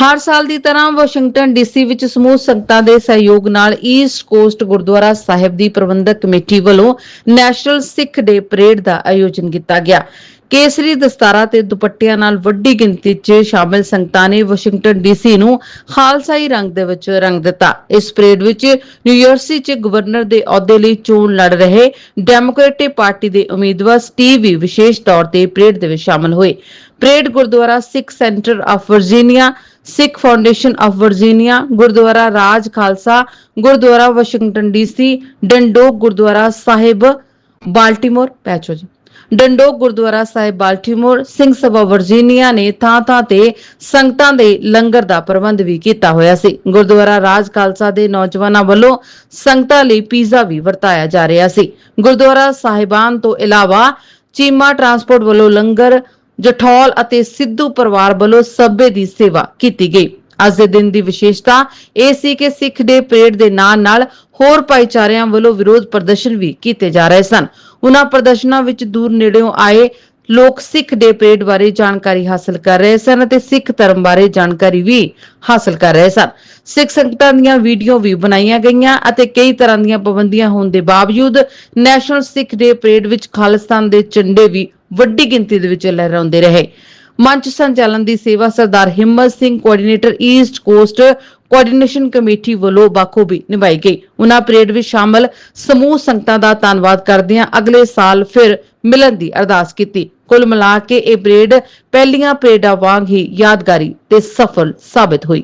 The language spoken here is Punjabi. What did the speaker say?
ਹਰ ਸਾਲ ਦੀ ਤਰ੍ਹਾਂ ਵਾਸ਼ਿੰਗਟਨ ਡੀਸੀ ਵਿੱਚ ਸਮੂਹ ਸੰਗਤਾਂ ਦੇ ਸਹਿਯੋਗ ਨਾਲ ਈਸਟ ਕੋਸਟ ਗੁਰਦੁਆਰਾ ਸਾਹਿਬ ਦੀ ਪ੍ਰਬੰਧਕ ਕਮੇਟੀ ਵੱਲੋਂ ਨੈਸ਼ਨਲ ਸਿੱਖ ਡੇ ਪਰੇਡ ਦਾ ਆਯੋਜਨ ਕੀਤਾ ਗਿਆ। ਕੇਸਰੀ ਦਸਤਾਰਾ ਤੇ ਦੁਪੱਟਿਆਂ ਨਾਲ ਵੱਡੀ ਗਿਣਤੀ 'ਚ ਸ਼ਾਮਿਲ ਸੰਗਤਾਂ ਨੇ ਵਾਸ਼ਿੰਗਟਨ ਡੀਸੀ ਨੂੰ ਖਾਲਸਾਈ ਰੰਗ ਦੇ ਵਿੱਚ ਰੰਗ ਦਿੱਤਾ। ਇਸ ਪਰੇਡ ਵਿੱਚ ਨਿਊਯਰਸੀ 'ਚ ਗਵਰਨਰ ਦੇ ਅਹੁਦੇ ਲਈ ਚੋਣ ਲੜ ਰਹੇ ਡੈਮੋਕ੍ਰੈਟਿਕ ਪਾਰਟੀ ਦੇ ਉਮੀਦਵਾਰ ਸਟੀਵ ਵੀ ਵਿਸ਼ੇਸ਼ ਤੌਰ ਤੇ ਪਰੇਡ ਦੇ ਵਿੱਚ ਸ਼ਾਮਲ ਹੋਏ। Parade Gurdwara Sikh centre of Virginia Sikh foundation of Virginia, Gurdwara Raj Khalsa, Gurdwara Washington DC, Dundalk Gurdwara Sahib, Baltimore ਪੈਚੋ ਜੀ। Dundalk Gurdwara Sahib, Baltimore, Singh Sabha Virginia ਨੇ ਥਾਂ ਥਾਂ ਤੇ ਸੰਗਤਾਂ ਦੇ ਲੰਗਰ ਦਾ ਪ੍ਰਬੰਧ ਵੀ ਕੀਤਾ ਹੋਇਆ ਸੀ। ਗੁਰਦੁਆਰਾ ਰਾਜ ਖਾਲਸਾ ਦੇ ਨੌਜਵਾਨਾਂ ਵੱਲੋਂ ਸੰਗਤਾਂ ਲਈ ਪੀਜ਼ਾ ਵੀ ਵਰਤਾਇਆ ਜਾ ਰਿਹਾ ਸੀ। ਗੁਰਦੁਆਰਾ ਸਾਹਿਬਾਨ ਤੋਂ ਇਲਾਵਾ ਚੀਮਾ ਟਰਾਂਸਪੋਰਟ ਵੱਲੋਂ ਲੰਗਰ ਜਠੌਲ ਅਤੇ ਸਿੱਧੂ ਪਰਿਵਾਰ ਵੱਲੋਂ ਸੱਭੇ ਦੀ ਸੇਵਾ ਕੀਤੀ ਗਈ। ਅੱਜ ਦੇ ਦਿਨ ਦੀ ਵਿਸ਼ੇਸ਼ਤਾ ਇਹ ਸੀ ਕਿ ਸਿੱਖ ਦੇ ਪਰੇਡ ਦੇ ਨਾਲ ਨਾਲ ਹੋਰ ਭਾਈਚਾਰਿਆਂ ਵੱਲੋਂ ਵਿਰੋਧ ਪ੍ਰਦਰਸ਼ਨ ਵੀ ਕੀਤੇ ਜਾ ਰਹੇ ਸਨ। ਉਹਨਾਂ ਪ੍ਰਦਰਸ਼ਨਾਂ ਵਿੱਚ ਦੂਰ ਨੇੜਿਓਂ ਆਏ ਲੋਕ ਸਿੱਖ ਦੇ ਪਰੇਡ ਬਾਰੇ ਜਾਣਕਾਰੀ ਹਾਸਲ ਕਰ ਰਹੇ ਸਨ ਅਤੇ ਸਿੱਖ ਧਰਮ ਬਾਰੇ ਜਾਣਕਾਰੀ ਵੀ ਹਾਸਲ ਕਰ ਰਹੇ ਸਨ। ਸਿੱਖ ਸੰਗਤਾਂ ਦੀਆਂ ਵੀਡੀਓ ਵੀ ਬਣਾਈਆਂ ਗਈਆਂ ਅਤੇ ਕਈ ਤਰ੍ਹਾਂ ਦੀਆਂ ਪਾਬੰਦੀਆਂ ਹੋਣ ਦੇ ਬਾਵਜੂਦ ਨੈਸ਼ਨਲ ਸਿੱਖ ਡੇ ਪਰੇਡ ਵਿੱਚ ਖਾਲਿਸਤਾਨ ਦੇ ਝੰਡੇ ਵੀ ਵੱਡੀ ਗਿਣਤੀ ਦੇ ਵਿੱਚ ਲਹਿਰਾਉਂਦੇ ਰਹੇ। ਮੰਚ ਸੰਚਾਲਨ ਦੀ ਸੇਵਾ Sardar Himmat Singh coordinator east coast coordination committee ਵੱਲੋਂ ਬਾਖੂਬੀ ਨਿਭਾਈ ਗਈ। ਉਹਨਾਂ ਪਰੇਡ ਵਿੱਚ ਸ਼ਾਮਲ ਸਮੂਹ ਸੰਗਤਾਂ ਦਾ ਧੰਨਵਾਦ ਕਰਦਿਆਂ ਅਗਲੇ ਸਾਲ ਫਿਰ ਮਿਲਣ ਦੀ ਅਰਦਾਸ ਕੀਤੀ। ਕੁੱਲ ਮਿਲਾ ਕੇ ਇਹ ਪਰੇਡ ਪਹਿਲੀਆਂ ਪਰੇਡਾਂ ਵਾਂਗ ਹੀ ਯਾਦਗਾਰੀ ਤੇ ਸਫਲ ਸਾਬਤ ਹੋਈ।